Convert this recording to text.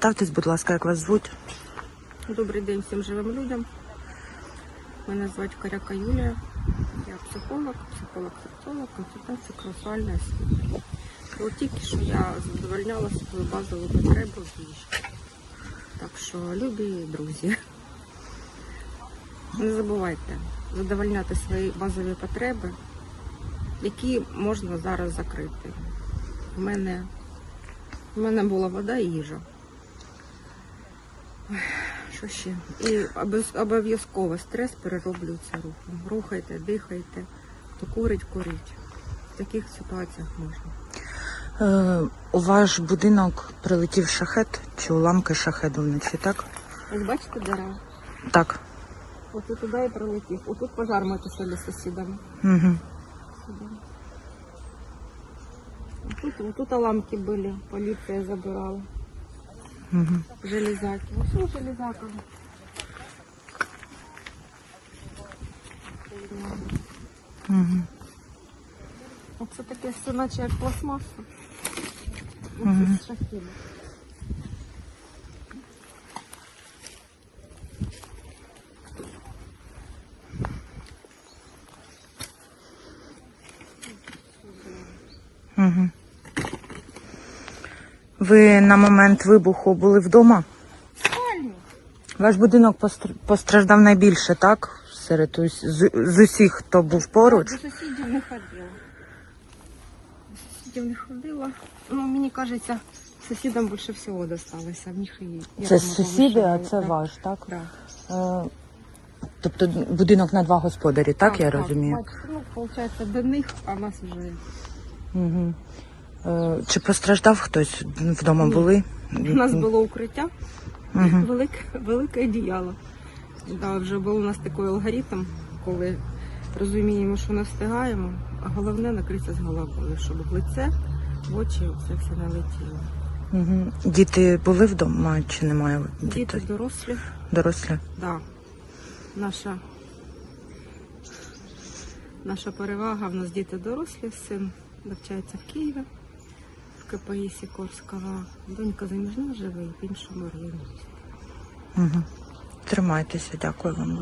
Представтесь, будь ласка, як вас звуть? Добрий день всім живим людям. Мене звати Коряка Юлія. Я психолог, психолог-сексолог, консультант сексуальної освіти. От тільки що я задовольняла свою базову потребу в їжі. Так що, любі друзі, не забувайте задовольняти свої базові потреби, які можна зараз закрити. У мене, у мене була вода і їжа. Що ще? І обов'язково стрес перероблюється рухом. Рухайте, дихайте, то курить, куріть. В таких ситуаціях можна. Е, у ваш будинок прилетів шахет чи уламки шахеду вночі, так? Ось бачите дерева? Так. Ось туди і прилетів. Отут пожар ми тушили з сусідами. Угу. Тут, тут ламки були, поліція забирала. Угу. Железяки. Ну що железяка? Угу. Оце таке все наче як пластмаса. Оце з шахіду. Угу. Ви на момент вибуху були вдома? Ваш будинок постраждав найбільше, так? Серед з, з усіх, хто був поруч. До сусідів не ходила. До сусідів не ходила. Ну, мені кажеться, сусідам більше всього досталося. В них і Це сусіди, а це ваш, так? Да. Е, тобто будинок на два господарі, так, я розумію? Бачите, ну, виходить, до них, а нас вже Угу. Е, чи постраждав хтось вдома Ні. були? у нас було укриття, Угу. велике, велике одіяло. Да, вже був у нас такий алгоритм, коли розуміємо, що не встигаємо, а головне накритися з головою, щоб в лице, в очі це все не летіло. Угу. Діти були вдома чи немає Діти дітей? дорослі, Дорослі? да. Наша, наша перевага в нас діти дорослі, син навчається в Києві, КПІ Сікорського. Донька заміжна живе в іншому районі. Угу. Тримайтеся, дякую вам.